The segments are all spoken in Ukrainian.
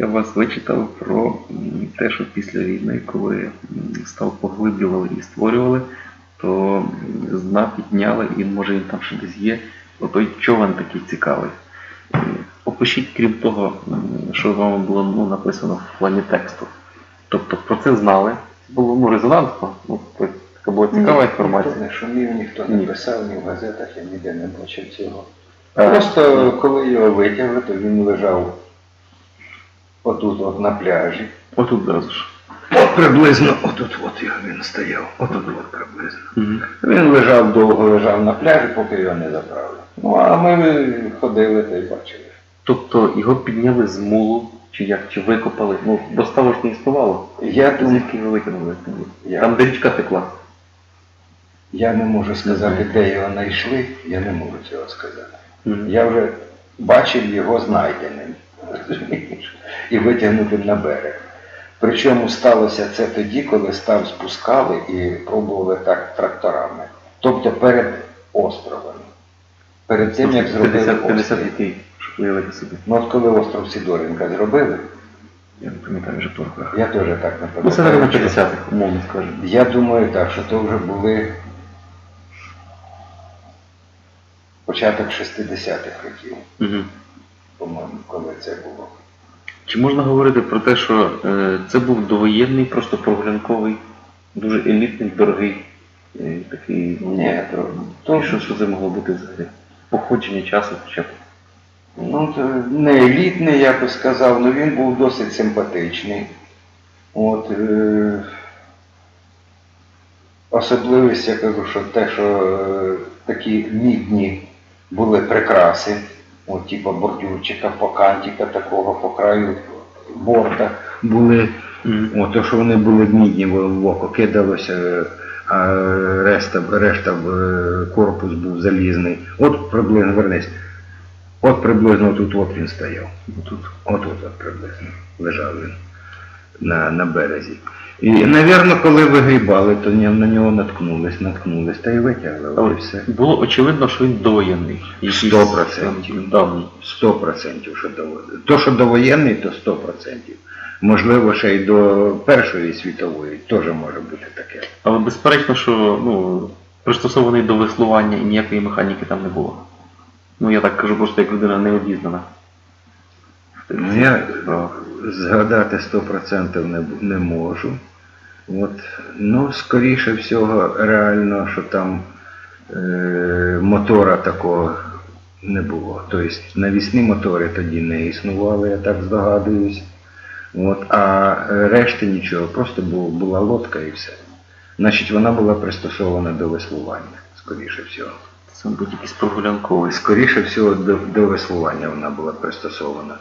Я вас вичитав про те, що після війни, коли став поглиблювали і створювали, то м, з дна підняли, і може він там ще десь є. Отой човен такий цікавий. Е, Опишіть, крім того, що з вами було ну, написано в плані тексту. Тобто про це знали. Це Було ну, резонансно, ну, така була цікава інформація. Ніхто не шумів, ніхто не Ні. писав, ні в газетах, я ніде не бачив цього. А, Просто коли його витягли, то він лежав отут от на пляжі. Отут зразу ж. От приблизно отут от його він стояв. Отут от приблизно. Мгм. Він лежав довго лежав на пляжі, поки його не забрали. Ну а ми ходили та й бачили. Тобто його підняли з мулу, чи як, чи викопали. Ну, бо ставу ж не існувало. Я Звідки його викинули? Я- Там, де річка текла. я не можу сказати, де його знайшли, я не можу цього сказати. Я вже бачив його знайденим і витягнутим на берег. Причому сталося це тоді, коли став спускали і пробували так тракторами. Тобто перед островом. Перед цим, як зробили 50, 50 острів. дітей, щоб уявити собі. Ну от коли остров Сідоренка зробили, Я не пам'ятаю вже по я теж так не Ну, це на пам'ятаю. 50-х, умовно скажемо. Я думаю так, що то вже були початок 60-х років, Угу. По-моєму, коли це було. Чи можна говорити про те, що е, це був довоєнний, просто прогулянковий, дуже елітний, дорогий, е, такий. Ні, то, І то що, що це могло бути взагалі? Походження часу хоча б. Ну, то не елітний, я би сказав, але він був досить симпатичний. От, е, особливість, я кажу, що те, що е, такі мідні були прикраси, от, типу бордюрчика, покантика такого по краю борта. Були, от, то, що вони були мідні, в око кидалося, а решта, решта корпус був залізний. От приблизно вернись. От приблизно тут от він стояв. Тут. От от, от приблизно лежав він на, на березі. І, навірно, коли вигрібали, то на нього наткнулись, наткнулись, та й витягли. Але і все. було очевидно, що він довоєнний. Сто процентів. Сто процентів, що довоєнний. То, що довоєнний, то сто процентів. Можливо, ще й до Першої світової теж може бути таке. Але безперечно, що ну, пристосований до веслування і ніякої механіки там не було. Ну я так кажу просто як людина не обізнана. Ну, я згадати 100% не, не можу. От. Ну, скоріше всього, реально, що там е, мотора такого не було. Тобто навісні мотори тоді не існували, я так здогадуюсь. От, а решти нічого, просто бу- була лодка і все. Значить, вона була пристосована до веслування, скоріше всього. Це, мабуть, якийсь прогулянковий. Скоріше всього, до, до веслування вона була пристосована.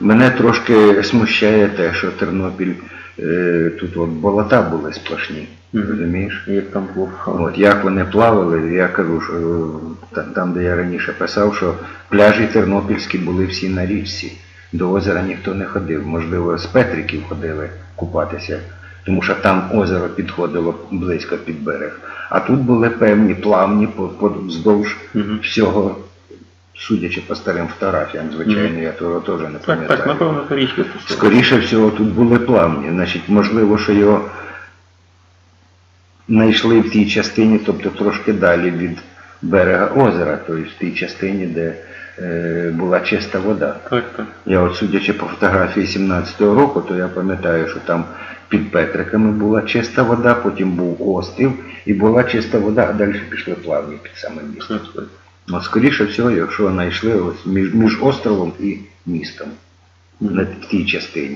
Мене трошки смущає те, що Тернопіль е, тут от болота були сплошні. Розумієш? Як там От як вони плавали, я кажу, що е, там, де я раніше писав, що пляжі тернопільські були всі на річці. До озера ніхто не ходив. Можливо, з Петриків ходили купатися, тому що там озеро підходило близько під берег. А тут були певні плавні вздовж всього, судячи по старим фотографіям, звичайно, я того теж не пам'ятаю. так, напевно, по річці. Скоріше всього, тут були плавні. Значить, можливо, що його знайшли в тій частині, тобто трошки далі від берега озера, тобто в тій частині, де була чиста вода. Так, так. Я от судячи по фотографії 17-го року, то я пам'ятаю, що там під Петриками була чиста вода, потім був острів і була чиста вода, а далі пішли плавні під. Це- це- От, скоріше всього, якщо знайшли ось між, між островом і містом на тій частині.